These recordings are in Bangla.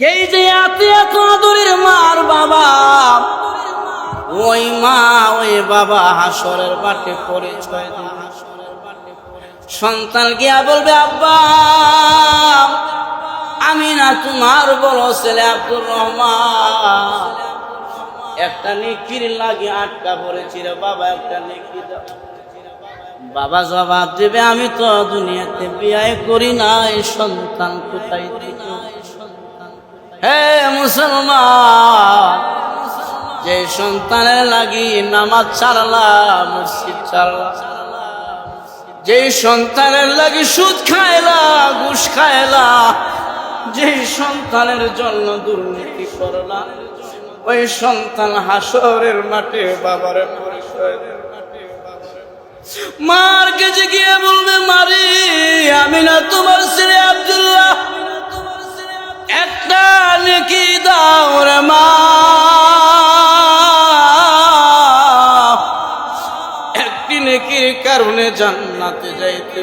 এই যে এত এত আদরের মার বাবা। ওই মা, ওই বাবা হাসরের বাটে পরিচয় সন্তান গিয়া বলবে, আব্বা, আমি না তোমার বড় ছেলে আব্দুর রহমান। একটা নিকির লাগে আটকা পড়েছি রে বাবা, একটা নিকি দাও। বাবা জবাব দেবে, আমি তো দুনিয়াতে বিয়ে করি নাই, সন্তান কোথায় থেকে? হে মুসলমান, যে সন্তানের লাগি নামাজ ছাড়লা, মসজিদ ছাড়লা, যে সন্তানের লাগি সুদ খায়লা ঘুষ খায়লা যে সন্তানের জন্য দুর্নীতি করলা, ওই সন্তান হাসরের মাঠে বাবার পরিচয় মার কাছে রে নেকির কারণে জান্নাতে যাইতে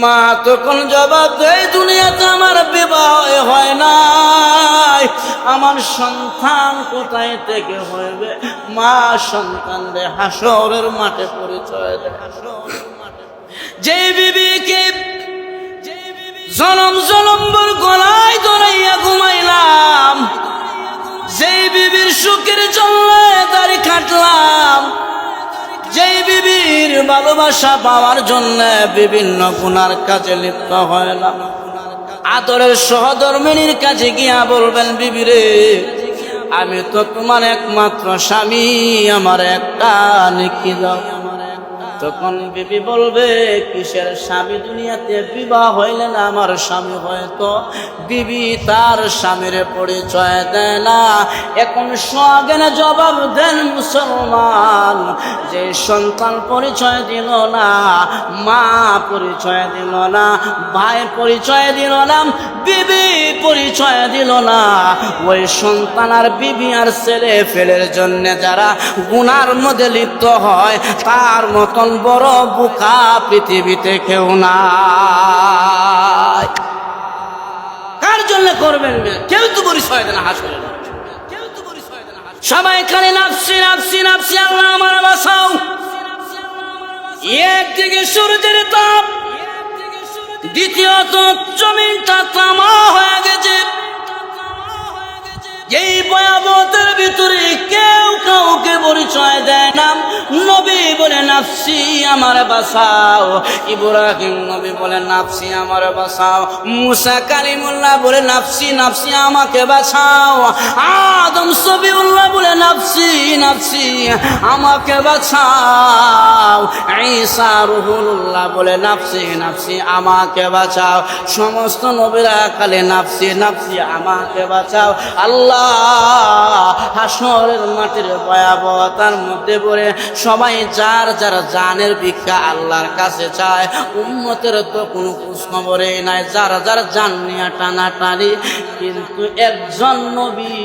মা তখন জবাব দেয়, দুনিয়াতে আমার বিবাহ হয় নাই। আমার সন্তান কোথায় থেকে হইবে? মা সন্তানদের হাসরের মাঠে পরিচয় দেয় যে বিবিকে জনম জনম্বর গলায় ধরাইয়া ঘুমাইলাম যেই বিবির সুখের জন্য দাড়ি কাটলাম, যেই বিবির ভালোবাসা পাওয়ার জন্য বিভিন্ন গুনার কাজে লিপ্ত হইলাম। আদরের সহধর্মিনীর কাছে গিয়া বলবেন, বিবিরে, আমি তো তোমার একমাত্র স্বামী, আমার একটা নিকি দাও। তখন বিবি বলবে, কিসের স্বামী দুনিয়াতে বিবাহ হইলে না, আমার স্বামী হয়তো? বিবি তার স্বামীর পরিচয় দেয় না। এখন সজ্ঞানে জবাব দেন মুসলমান, যে সন্তান পরিচয় দিল না, মা পরিচয় দিল না, ভাই পরিচয় দিল না, বিবি পরিচয় দিল না। ওই সন্তান আর বিবি আর ছেলে ফেলের জন্য যারা গুনার মধ্যে লিপ্ত হয়, তার মতন বড় বুকা পৃথিবীতে কেউ নাই। কার জন্য করবেন? কেউ তো পরিচয় দেন হাসলে সবাই আল্লাহ আমার বাসাও। একদিকে সূর্যের তাপ। দ্বিতীয়ত জমিনটা তামা হয়ে গেছে। এই ভয়াবতের ভিতরে কেউ কাউকে পরিচয় দেয় না। নবী বলে, নাফসি আমার বাসাও। ইব্রাহিম নবী বলে, নাফসি আমার বাসাও। মুসা কালিমুল্লাহ বলে, নাফসি নাফসি আমাকে বাঁচাও আদম সবিউল্লাহ বলে, নাফসি নাফসি আমাকে বাঁচাও ঈসা রুহুল্লাহ বলে, নাফসি নাফসি আমাকে বাঁচাও সমস্ত নবীরা কালে নাফসি নাফসি আমাকে বাঁচাও আল্লাহ হাসরের মাটির ভয়াবহতার মধ্যে পড়ে সবাই যার যার জানের ভিক্ষা আল্লাহর কাছে চায় উন্মতের তো কোনো খোঁজখবরে নাই, যারা যারা জান নিয়ে টানা টানি কিন্তু একজন নবী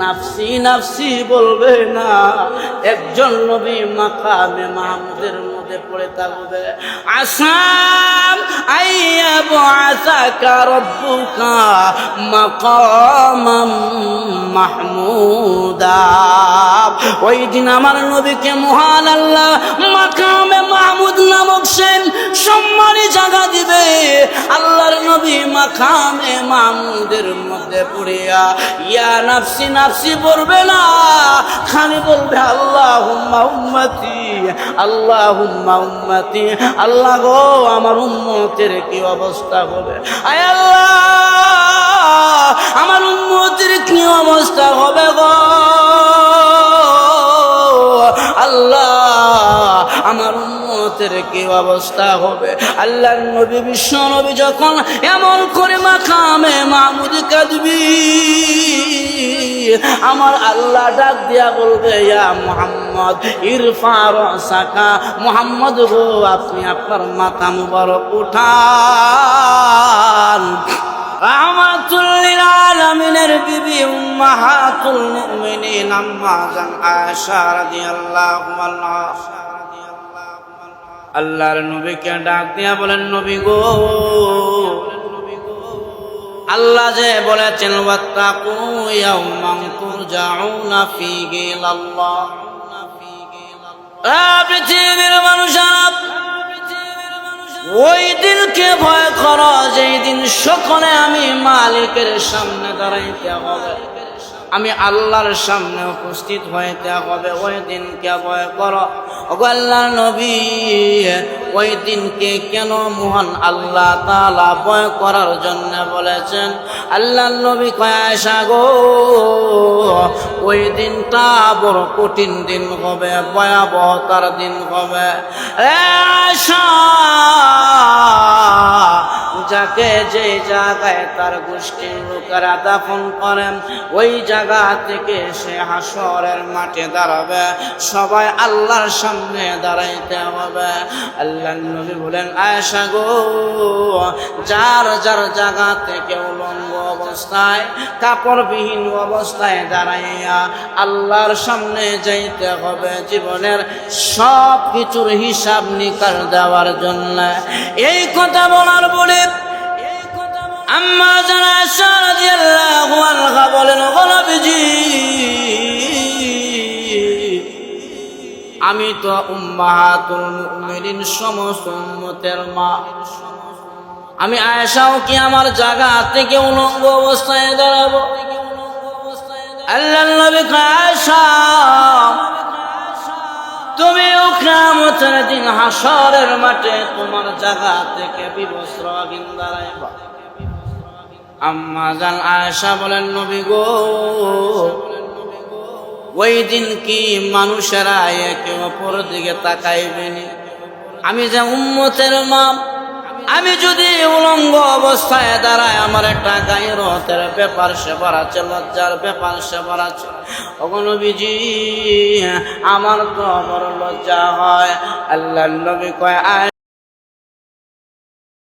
নাফসি নাফসি বলবে না, একজন নবী মাকামে মাহমুদের মধ্যে পড়ে থাকবে আসাম আইয়া বাসাকা রব্বুকা মাকামাম মাহমুদা। ওই দিন আমার নবীকে মহান আল্লাহ মাকামে মাহমুদ নামক সেন সম্মানী জায়গা দিবে। আল্লাহর নবী মাকামে মাহমুদের মধ্যে পড়িয়া, ইয়া নাফসি নাফসি বলবে না, খালি বলবে আল্লাহ হুম্মা উম্মতি আল্লাহ হুম্মা উম্মতি। আল্লাহ গো, আমার উম্মতের কি অবস্থা হবে? আয় আল্লাহ, আমার উম্মতের অবস্থা হবে গো। আল্লাহ, আমার উম্মতের কি অবস্থা হবে? আল্লাহর নবী, বিশ্ব নবী যখন এমন করে মাখামে মাহমুদ কাঁদবি, আমার আল্লাহ ডাক দিয়া বলবে, ইয়া মোহাম্মদ ইরফা রসাকা মোহাম্মদ গো, আপনি আপনার মাথা মুবারক উঠান। বিবি উম্মাহাতুল মুমিনিন, আম্মা জান আয়েশা রাদিয়াল্লাহু আনহা। আল্লাহর নবীকে ডাক দিয়া বলেন, নবী গো, আল্লাহ যে বলেছেন, ওয়াত্তাকু ইয়াওমান তুরজাউনা পৃথিবীর মানুষেরা ওই দিনকে ভয় কর, যেই দিন সকলে আমি মালিকের সামনে দাঁড়াইতে হবে। আমি আল্লাহর সামনে উপস্থিত হইতে হবে, ওই দিনকে ভয় করো। ওগো আল্লাহর নবী ওই দিনকে কেন মহান আল্লাহ তালা ভয় করার জন্য বলেছেন? আল্লাহ নবী কয়াশা গো, ওই দিনটা বড় কঠিন দিন হবে, ভয়াবহতার দিন হবে। যাকে যে জায়গায় তার গোষ্ঠীর লোকেরা দাফন করেন ওই জায়গা থেকে সে হাসরের মাঠে দাঁড়াবে। সবাই আল্লাহর সামনে দাঁড়াইতে হবে। আল্লাহ নবী বলেন আয়সা গো, যার যার জায়গা থেকে উলঙ্গ অবস্থায়, কাপড়বিহীন অবস্থায় দাঁড়াইয়া আল্লাহর সামনে যাইতে হবে, জীবনের সব কিছুর হিসাব নিকাশ দেওয়ার জন্য। এই কথা বলার বলে আম্মা জানা রাদিয়াল্লাহু বলেন গলাবিজি আমি তো উম্মাহাতুল সমস্ত মা। আমি আয়েশাও কি আমার জায়গা থেকে উলঙ্গ অবস্থায় দাঁড়াবো? আল্লাহ নবী আয়েশা তুমি উকরামতের দিন হাসরের মাঠে তোমার জায়গা থেকে বিবস্ত্র আগুন দাঁড়াইবা। আম্মা জান আয়েশা বলেন, নবী গো, ওই দিন কি মানুষেরা একে অপর দিকে তাকাইবেনি আমি যে উম্মতের মা আমি যদি উলঙ্গ অবস্থায় দাঁড়ায় আমার একটা গায়ের হতের ব্যাপার সেবার আছে, লজ্জার ব্যাপার সেবার আছে। অগনবীজি আমার তো বড় লজ্জা হয়। আল্লাহ নবী কয়, আয়